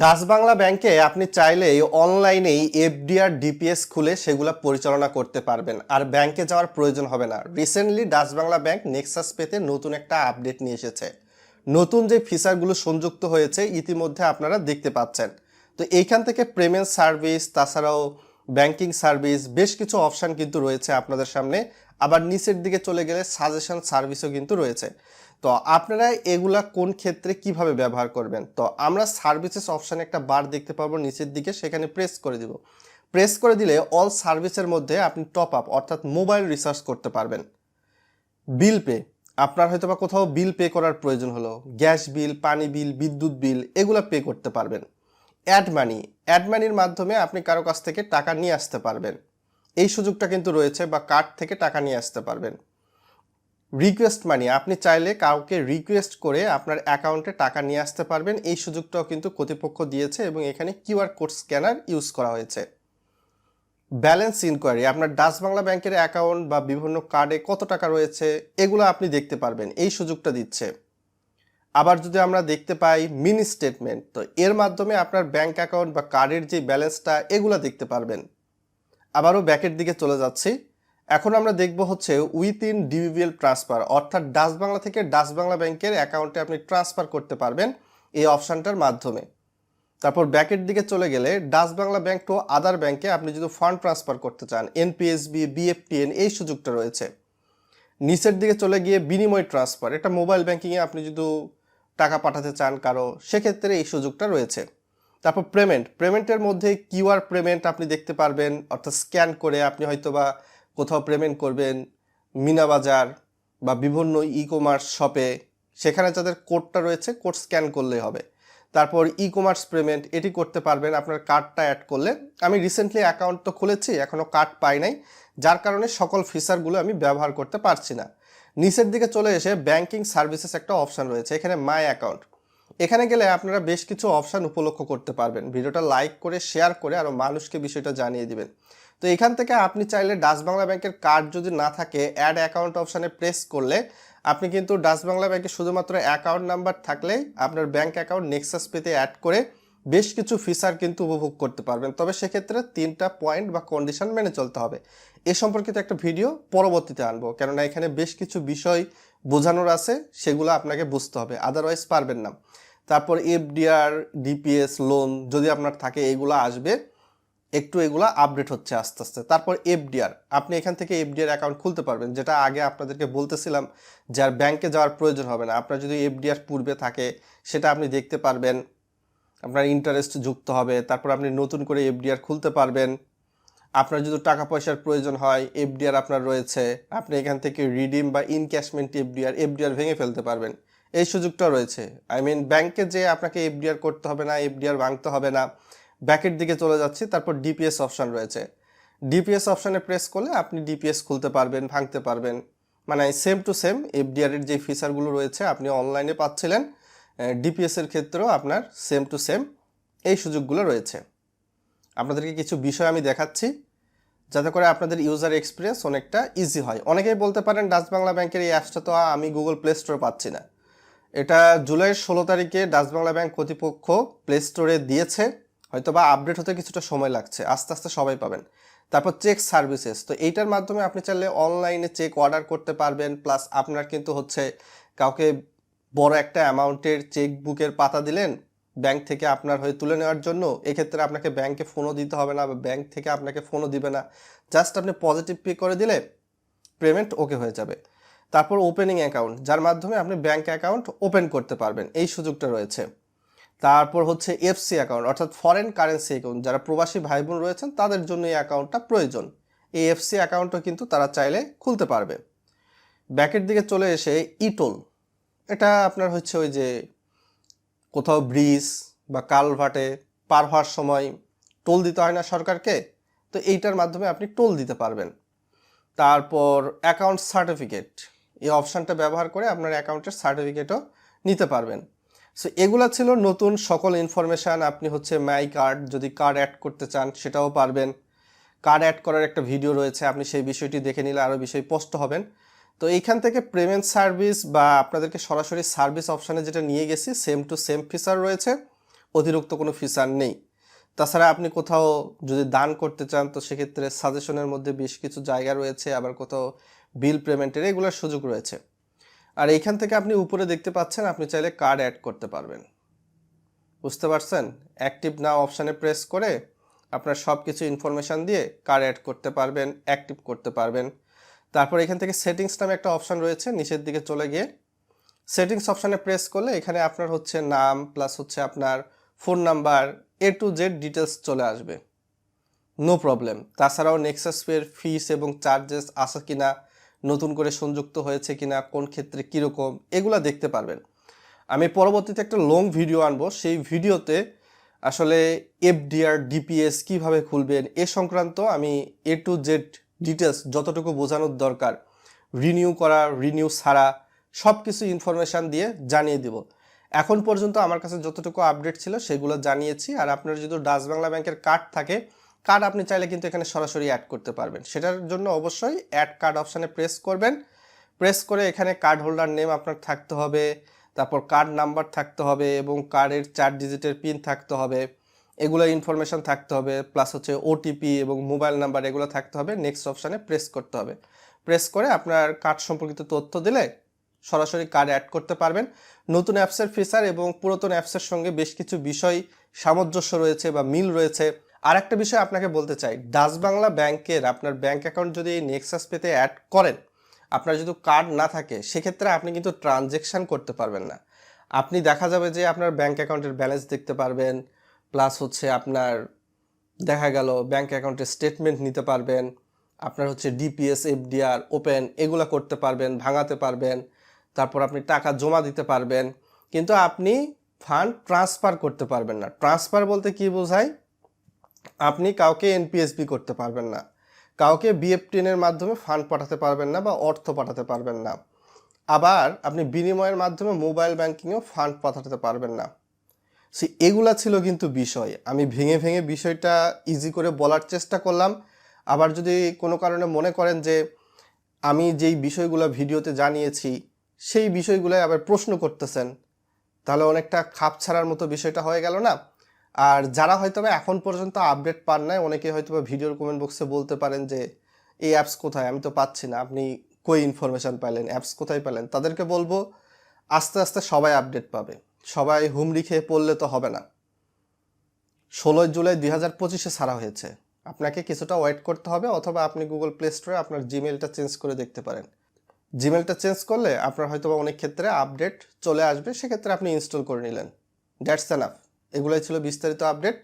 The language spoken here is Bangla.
ডাচ বাংলা ব্যাংকে আপনি চাইলেই অনলাইনেই এফডিআর ডিপিএস খুলে সেগুলো পরিচালনা করতে পারবেন। আর ব্যাংকে যাওয়ার প্রয়োজন হবে না। Recently Dutch Bangla bank Nexus পেতে নতুন একটা আপডেট নিয়ে এসেছে। নতুন যে ফিচারগুলো সংযুক্ত হয়েছে, ইতিমধ্যে আপনারা দেখতে পাচ্ছেন। তো এইখান থেকে পেমেন্ট সার্ভিস তাছাড়াও ব্যাংকিং সার্ভিস বেশ কিছু অপশান কিন্তু রয়েছে আপনাদের সামনে। আবার নিচের দিকে চলে গেলে সাজেশন সার্ভিসও কিন্তু রয়েছে। তো আপনারা এগুলা কোন ক্ষেত্রে কীভাবে ব্যবহার করবেন? তো আমরা সার্ভিসেস অপশানে একটা বার দেখতে পাবো নিচের দিকে, সেখানে প্রেস করে দিব। প্রেস করে দিলে অল সার্ভিসের মধ্যে আপনি টপ আপ অর্থাৎ মোবাইল রিচার্জ করতে পারবেন। বিল পে আপনার হয়তো বা কোথাও বিল পে করার প্রয়োজন হলো। গ্যাস বিল পানি বিল বিদ্যুৎ বিল এগুলো পে করতে পারবেন। অ্যাড মানি অ্যাড মানির মাধ্যমে আপনি কারও কাছ থেকে টাকা নিয়ে আসতে পারবেন। এই সুযোগটা কিন্তু রয়েছে বা কার্ড থেকে টাকা নিয়ে আসতে পারবেন। রিকোয়েস্ট মানি আপনি চাইলে কাউকে রিকোয়েস্ট করে আপনার অ্যাকাউন্টে টাকা নিয়ে আসতে পারবেন। এই সুযোগটাও কিন্তু কর্তৃপক্ষ দিয়েছে এবং এখানে কিউআর কোড স্ক্যানার ইউজ করা হয়েছে। ব্যালেন্স ইনকোয়ারি আপনার ডাচ বাংলা ব্যাংকের অ্যাকাউন্ট বা বিভিন্ন কার্ডে কত টাকা রয়েছে, এগুলো আপনি দেখতে পারবেন। এই সুযোগটা দিচ্ছে। আবার যদি আমরা দেখতে পাই মিনি স্টেটমেন্ট তো এর মাধ্যমে আপনার ব্যাংক অ্যাকাউন্ট বা কার্ডের যে ব্যালেন্সটা এগুলো দেখতে পারবেন। আবারও ব্যাকের দিকে চলে যাচ্ছি। এখন আমরা দেখব হচ্ছে উইথ ইন ডিভিবিএল ট্রান্সফার অর্থাৎ ডাচ বাংলা থেকে ডাচ বাংলা ব্যাংকের অ্যাকাউন্টে আপনি ট্রান্সফার করতে পারবেন এই অপশানটার মাধ্যমে। তারপর ব্যাকের দিকে চলে গেলে Dutch Bangla bank to other ব্যাংকে আপনি যদি ফান্ড ট্রান্সফার করতে চান এনপিএসবি বিএফটিএন এই সুযোগটা রয়েছে। নিচের দিকে চলে গিয়ে বিনিময় ট্রান্সফার এটা মোবাইল ব্যাংকিংয়ে আপনি যদি টাকা পাঠাতে চান কারও, সেক্ষেত্রে এই সুযোগটা রয়েছে। তারপর পেমেন্ট পেমেন্টের মধ্যে কিউআর পেমেন্ট আপনি দেখতে পারবেন, অর্থাৎ স্ক্যান করে আপনি হয়তো বা কোথাও পেমেন্ট করবেন, মিনা বাজার বা বিভিন্ন ই কমার্স শপে সেখানে যাদের কোডটা রয়েছে কোড স্ক্যান করলেই হবে। তারপর ই কমার্স পেমেন্ট এটি করতে পারবেন, আপনার কার্ডটা অ্যাড করলে। আমি রিসেন্টলি অ্যাকাউন্ট তো খুলেছি, এখনও কার্ড পাই নাই, যার কারণে সকল ফিচারগুলো আমি ব্যবহার করতে পারছি না। নিচের দিকে চলে এসে ব্যাংকিং সার্ভিসেস একটা অপশান রয়েছে, এখানে মাই অ্যাকাউন্ট এখানে গেলে আপনারা বেশ কিছু অপশান উপলক্ষ করতে পারবেন। ভিডিওটা লাইক করে শেয়ার করে, আরও মানুষকে বিষয়টা জানিয়ে দিবেন। তো এখান থেকে আপনি চাইলে ডাচ বাংলা ব্যাংকের কার্ড যদি না থাকে অ্যাড অ্যাকাউন্ট অপশানে প্রেস করলে আপনি কিন্তু ডাচ বাংলা ব্যাংকে শুধুমাত্র অ্যাকাউন্ট নাম্বার থাকলেই আপনার ব্যাংক অ্যাকাউন্ট নেক্সাস পেতে অ্যাড করে বেশ কিছু ফিচার কিন্তু উপভোগ করতে পারবেন। তবে সেক্ষেত্রে তিনটা পয়েন্ট বা কন্ডিশন মেনে চলতে হবে। এ সম্পর্কিত একটা ভিডিও পরবর্তীতে আনব, কেননা এখানে বেশ কিছু বিষয় বোঝানোর আছে, সেগুলো আপনাকে বুঝতে হবে আদারওয়াইজ পারবেন না। তারপর এফডিআর ডিপিএস লোন যদি আপনার থাকে, এগুলো আসবে। একটু এগুলো আপডেট হচ্ছে আস্তে আস্তে। তারপর এফডিআর আপনি এখান থেকে এফডিআর অ্যাকাউন্ট খুলতে পারবেন। যেটা আগে আপনাদেরকে বলতেছিলাম যে আর ব্যাংকে যাওয়ার প্রয়োজন হবে না। আপনার যদি এফডিআর পূর্বে থাকে, সেটা আপনি দেখতে পারবেন। আপনার ইন্টারেস্ট যুক্ত হবে, তারপর আপনি নতুন করে এফডিআর খুলতে পারবেন। আপনার যদি টাকা পয়সার প্রয়োজন হয় এফডিআর আপনার রয়েছে। আপনি এখান থেকে রিডিম বা ইনক্যাশমেন্ট এফডিআর এফডিআর ভেঙে ফেলতে পারবেন। এই সুযোগটা রয়েছে। আই মিন ব্যাংকে যে আপনাকে এফডিআর করতে হবে না এফডিআর ভাঙতে হবে না ব্যাকের দিকে চলে যাচ্ছি, তারপর ডিপিএস অপশান রয়েছে। ডিপিএস অপশানে প্রেস করলে আপনি ডিপিএস খুলতে পারবেন, ভাঙতে পারবেন। মানে সেম টু সেম এফডিআর এর যে ফিচারগুলো রয়েছে, আপনি অনলাইনে পাচ্ছিলেন ডিপিএস এর ক্ষেত্রেও আপনার সেম টু সেম এই সুযোগগুলো রয়েছে। আপনাদেরকে কিছু বিষয় আমি দেখাচ্ছি, যাতে করে আপনাদের ইউজার এক্সপিরিয়েন্স অনেকটা ইজি হয়। অনেকেই বলতে পারেন, ডাচ বাংলা ব্যাংকের এই অ্যাপসটা তো আমি গুগল প্লে স্টোরে পাচ্ছি না। এটা জুলাইয়ের ষোলো তারিখে ডাচ বাংলা ব্যাংক কর্তৃপক্ষ প্লে স্টোরে দিয়েছে। হয়তো বা আপডেট হতে কিছুটা সময় লাগছে। আস্তে আস্তে সবাই পাবেন। তারপর চেক সার্ভিসেস তো এইটার মাধ্যমে আপনি চাইলে অনলাইনে চেক অর্ডার করতে পারবেন। প্লাস আপনার কিন্তু হচ্ছে কাউকে বড় একটা অ্যামাউন্টের চেক বুকের পাতা দিলেন ব্যাংক থেকে আপনার হয়ে তুলে নেওয়ার জন্য, এক্ষেত্রে আপনাকে ব্যাংকে ফোনও দিতে হবে না বা ব্যাংক থেকে আপনাকে ফোনও দিবে না। জাস্ট আপনি পজিটিভ পে করে দিলে পেমেন্ট ওকে হয়ে যাবে। তারপর ওপেনিং অ্যাকাউন্ট যার মাধ্যমে আপনি ব্যাংক অ্যাকাউন্ট ওপেন করতে পারবেন। এই সুযোগটা রয়েছে। তারপর হচ্ছে এফসি অ্যাকাউন্ট অর্থাৎ ফরেন কারেন্সি অ্যাকাউন্ট যারা প্রবাসী ভাই বোন রয়েছেন, তাদের জন্য এই অ্যাকাউন্টটা প্রয়োজন। এই এফসি অ্যাকাউন্টও কিন্তু তারা চাইলে খুলতে পারবে। ব্যাকের দিকে চলে এসে ইটোল এটা আপনার হচ্ছে ওই যে কোথাও ব্রিজ বা কালভার্টে পার হওয়ার সময় টোল দিতে হয় না সরকারকে, তো এইটার মাধ্যমে আপনি টোল দিতে পারবেন। তারপর অ্যাকাউন্ট সার্টিফিকেট এই অপশানটা ব্যবহার করে আপনার অ্যাকাউন্টের সার্টিফিকেটও নিতে পারবেন। সো এগুলা ছিল নতুন সকল ইনফরমেশান আপনি হচ্ছে মাই কার্ড যদি কার্ড অ্যাড করতে চান, সেটাও পারবেন। কার্ড অ্যাড করার একটা ভিডিও রয়েছে, আপনি সেই বিষয়টি দেখে নিলে আরও বিষয় স্পষ্ট হবেন। তো এইখান থেকে পেমেন্ট সার্ভিস বা আপনাদেরকে সরাসরি সার্ভিস অপশানে যেটা নিয়ে গেছি সেম টু সেম ফিচার রয়েছে, অতিরিক্ত কোনো ফিচার নেই। তাছাড়া আপনি কোথাও যদি দান করতে চান, তো সেক্ষেত্রে সাজেশনের মধ্যে বেশ কিছু জায়গা রয়েছে, আবার কোথাও বিল পেমেন্টের এগুলোর সুযোগ রয়েছে। আর এইখান থেকে আপনি উপরে দেখতে পাচ্ছেন, আপনি চাইলে কার্ড অ্যাড করতে পারবেন। বুঝতে পারছেন? অ্যাক্টিভ নাও অপশানে প্রেস করে আপনার সব কিছু ইনফরমেশান দিয়ে কার্ড অ্যাড করতে পারবেন অ্যাক্টিভ করতে পারবেন। তারপর এখান থেকে সেটিংস নামে একটা অপশান রয়েছে, নিচের দিকে চলে গিয়ে সেটিংস অপশানে প্রেস করলে এখানে আপনার হচ্ছে নাম প্লাস হচ্ছে আপনার phone number A to Z details চলে আসবে। নো প্রবলেম তাছাড়াও নেক্সাস ফিস এবং চার্জেস আছে কিনা নতুন করে সংযুক্ত হয়েছে কিনা, কোন ক্ষেত্রে কীরকম, এগুলা দেখতে পারবেন। আমি পরবর্তীতে একটা লং ভিডিও আনব। সেই ভিডিওতে আসলে এফডিআর ডিপিএস কীভাবে খুলবেন, এ সংক্রান্ত আমি এ টু জেড ডিটেলস যতটুকু বোঝানোর দরকার রিনিউ করা রিনিউ ছাড়া সব কিছু ইনফরমেশান দিয়ে জানিয়ে দিব। এখন পর্যন্ত আমার কাছে যতটুকু আপডেট ছিল সেগুলো জানিয়েছি। আর আপনার যদি ডাচ বাংলা ব্যাংকের কার্ড থাকে কার্ড আপনি চাইলে কিন্তু এখানে সরাসরি অ্যাড করতে পারবেন। সেটার জন্য অবশ্যই অ্যাড কার্ড অপশানে প্রেস করবেন। প্রেস করে এখানে কার্ড হোল্ডার নেম আপনার থাকতে হবে, তারপর কার্ড নাম্বার থাকতে হবে এবং কার্ডের চার ডিজিটের পিন থাকতে হবে, এগুলো ইনফরমেশন থাকতে হবে প্লাস হচ্ছে ওটিপি এবং মোবাইল নাম্বার এগুলো থাকতে হবে। নেক্সট অপশানে প্রেস করতে হবে। প্রেস করে আপনার কার্ড সম্পর্কিত তথ্য দিলে সরাসরি কার্ড অ্যাড করতে পারবেন। নতুন অ্যাপসের ফিচার এবং পুরাতন অ্যাপসের সঙ্গে বেশ কিছু বিষয় সামঞ্জস্য রয়েছে বা মিল রয়েছে। আর একটা বিষয় আপনাকে বলতে চাই। ডাচ বাংলা ব্যাংকের আপনার ব্যাংক অ্যাকাউন্ট যদি নেক্সাস পেতে অ্যাড করেন, আপনার যদি কার্ড না থাকে, সেক্ষেত্রে আপনি কিন্তু ট্রানজেকশান করতে পারবেন না। আপনি দেখা যাবে যে আপনার ব্যাংক অ্যাকাউন্টের ব্যালেন্স দেখতে পারবেন প্লাস হচ্ছে আপনার দেখা গেল ব্যাংক অ্যাকাউন্টের স্টেটমেন্ট নিতে পারবেন, আপনার হচ্ছে ডিপিএস এফডিআর ওপেন এগুলো করতে পারবেন, ভাঙাতে পারবেন, তারপর আপনি টাকা জমা দিতে পারবেন। কিন্তু আপনি ফান্ড ট্রান্সফার করতে পারবেন না। ট্রান্সফার বলতে কি বোঝায়? আপনি কাউকে এনপিএসবি করতে পারবেন না। কাউকে বিএফটিএনের মাধ্যমে ফান্ড পাঠাতে পারবেন না বা অর্থ পাঠাতে পারবেন না। আবার আপনি বিনিময়ের মাধ্যমে মোবাইল ব্যাংকিংয়েও ফান্ড পাঠাতে পারবেন না। সে এগুলা ছিল কিন্তু বিষয়। আমি ভেঙে ভেঙে বিষয়টা ইজি করে বলার চেষ্টা করলাম। আবার যদি কোনো কারণে মনে করেন যে আমি যেই বিষয়গুলো ভিডিওতে জানিয়েছি, সেই বিষয়গুলো আবার প্রশ্ন করতেছেন, তাহলে অনেকটা খাপ ছাড়ার মতো বিষয়টা হয়ে গেল না? আর যারা হয়তো এখন পর্যন্ত আপডেট পান নাই, অনেকে হয়তো ভিডিওর কমেন্ট বক্সে বলতে পারেন যে, এই অ্যাপস কোথায়? আমি তো পাচ্ছি না। আপনি কই ইনফরমেশন পাইলেন? অ্যাপস কোথায় পেলেন তাদেরকে বলব, আস্তে আস্তে সবাই আপডেট পাবে। সবাই হুমড়ি খেয়ে পড়লে তো হবে না। ষোলোই জুলাই দুই হাজার পঁচিশে ছাড়া হয়েছে। আপনাকে কিছুটা ওয়েট করতে হবে অথবা আপনি গুগল প্লে স্টোরে আপনার জিমেলটা চেঞ্জ করে দেখতে পারেন। জিমেলটা চেঞ্জ করলে আপনার হয়তো অনেক ক্ষেত্রে আপডেট চলে আসবে, সেক্ষেত্রে আপনি ইনস্টল করে নিলেন। দ্যাটস এনাফ এগুলোই ছিল বিস্তারিত আপডেট